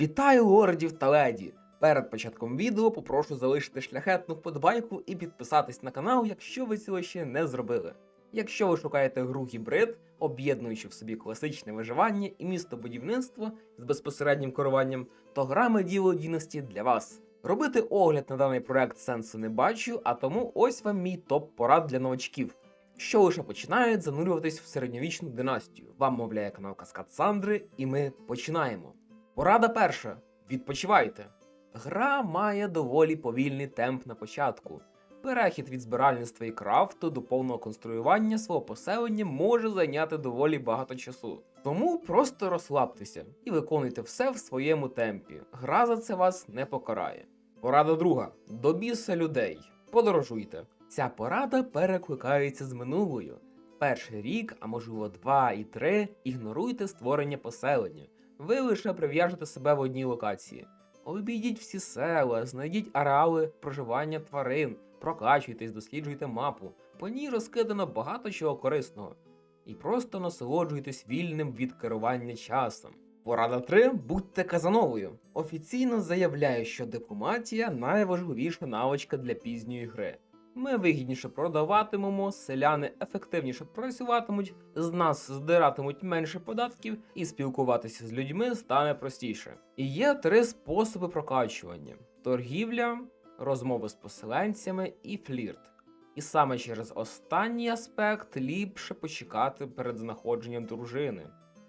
Вітаю лордів та леді! Перед початком відео попрошу залишити шляхетну вподобайку і підписатись на канал, якщо ви цього ще не зробили. Якщо ви шукаєте гру гібрид, об'єднуючи в собі класичне виживання і містобудівництво з безпосереднім керуванням, то гра Medieval Dynasty для вас. Робити огляд на даний проект сенсу не бачу, а тому ось вам мій топ порад для новачків, що лише починають занурюватись в середньовічну династію. Вам мовляє канал Каскад Сандри, і ми починаємо. Порада перша: відпочивайте. Гра має доволі повільний темп на початку. Перехід від збиральництва і крафту до повного конструювання свого поселення може зайняти доволі багато часу. Тому просто розслабтеся і виконуйте все в своєму темпі. Гра за це вас не покарає. Порада друга: до біса людей. Подорожуйте. Ця порада перекликається з минулою. Перший рік, а можливо два і три, ігноруйте створення поселення. Ви лише прив'яжете себе в одній локації. Обійдіть всі села, знайдіть ареали проживання тварин, прокачуйтесь, досліджуйте мапу. По ній розкидано багато чого корисного. І просто насолоджуйтесь вільним від керування часом. Порада 3. Будьте казановою. Офіційно заявляю, що дипломатія найважливіша навичка для пізньої гри. Ми вигідніше продаватимемо, селяни ефективніше працюватимуть, з нас здиратимуть менше податків, і спілкуватися з людьми стане простіше. І є три способи прокачування: торгівля, розмови з поселенцями і флірт. І саме через останній аспект ліпше почекати перед знаходженням дружини.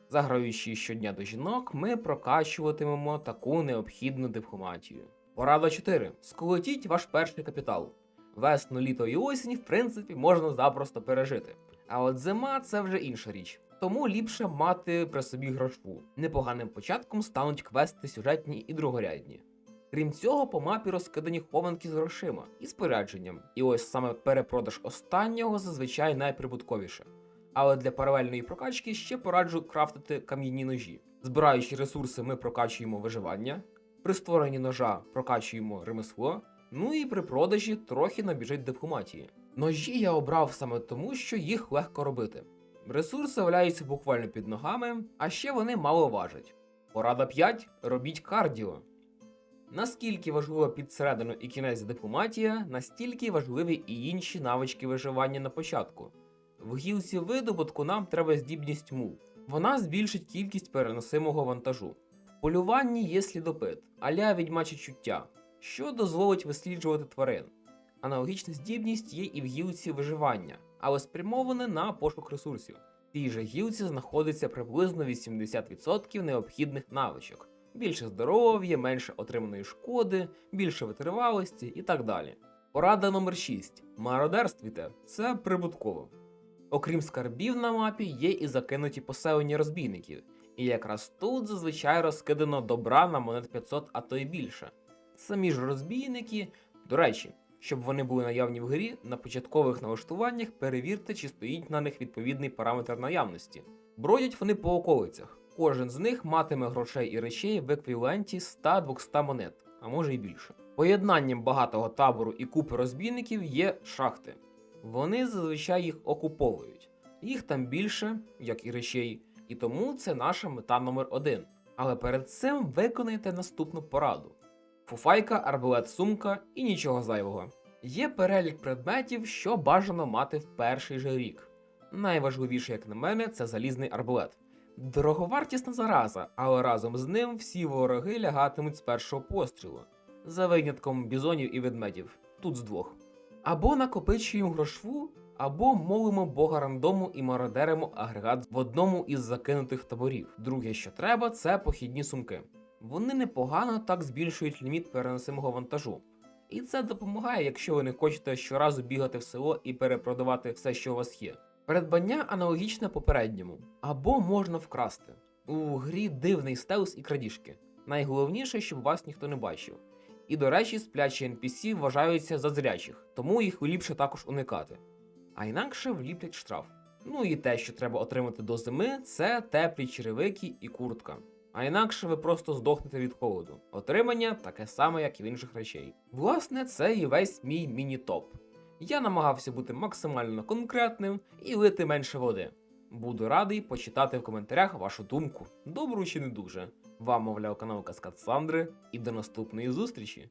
Заграючи щодня до жінок, ми прокачуватимемо таку необхідну дипломатію. Порада 4. Сколотіть ваш перший капітал. Весну, літо і осінь, в принципі, можна запросто пережити. А от зима це вже інша річ. Тому ліпше мати при собі грошву. Непоганим початком стануть квести сюжетні і другорядні. Крім цього, по мапі розкидані хованки з грошима і спорядженням. І ось саме перепродаж останнього зазвичай найприбутковіше. Але для паралельної прокачки ще пораджу крафтити кам'яні ножі. Збираючи ресурси, ми прокачуємо виживання. При створенні ножа прокачуємо ремесло. Ну і при продажі трохи набіжить дипломатії. Ножі я обрав саме тому, що їх легко робити. Ресурси валяються буквально під ногами, а ще вони мало важать. Порада 5. Робіть кардіо. Наскільки важлива підсередину і кінець дипломатія, настільки важливі і інші навички виживання на початку. В гілці видобутку нам треба здібність мул. Вона збільшить кількість переносимого вантажу. В полюванні є слідопит, аля відьмаче чуття, що дозволить висліджувати тварин. Аналогічна здібність є і в гілці виживання, але спрямоване на пошук ресурсів. В цій же гілці знаходиться приблизно 80% необхідних навичок. Більше здоров'я, менше отриманої шкоди, більше витривалості і так далі. Порада номер 6. Мародерствуйте це прибутково. Окрім скарбів на мапі, є і закинуті поселення розбійників, і якраз тут зазвичай розкидано добра на монет 500, а то й більше. Самі ж розбійники, до речі, щоб вони були наявні в грі, на початкових налаштуваннях перевірте, чи стоїть на них відповідний параметр наявності. Бродять вони по околицях. Кожен з них матиме грошей і речей в еквіваленті 100-200 монет, а може й більше. Поєднанням багатого табору і купи розбійників є шахти. Вони зазвичай їх окуповують. Їх там більше, як і речей, і тому це наша мета номер один. Але перед цим виконайте наступну пораду: фуфайка, арбалет, сумка і нічого зайвого. Є перелік предметів, що бажано мати в перший же рік. Найважливіше, як на мене, це залізний арбалет. Дороговартісна зараза, але разом з ним всі вороги лягатимуть з першого пострілу, за винятком бізонів і ведмедів, тут з двох. Або накопичуємо грошву, або молимо бога рандому і мародеримо агрегат в одному із закинутих таборів. Друге, що треба, це похідні сумки. Вони непогано так збільшують ліміт переносимого вантажу. І це допомагає, якщо ви не хочете щоразу бігати в село і перепродавати все, що у вас є. Придбання аналогічне попередньому, або можна вкрасти. У грі дивний стелс і крадіжки. Найголовніше, щоб вас ніхто не бачив. І, до речі, сплячі NPC вважаються за зрячих, тому їх ліпше також уникати. А інакше вліплять штраф. Ну і те, що треба отримати до зими, це теплі черевики і куртка. А інакше ви просто здохнете від холоду. Отримання таке саме, як і в інших речей. Власне, це і весь мій міні-топ. Я намагався бути максимально конкретним і лити менше води. Буду радий почитати в коментарях вашу думку, добру чи не дуже. Вам, мовляв, канал Каскад Сандри, і до наступної зустрічі!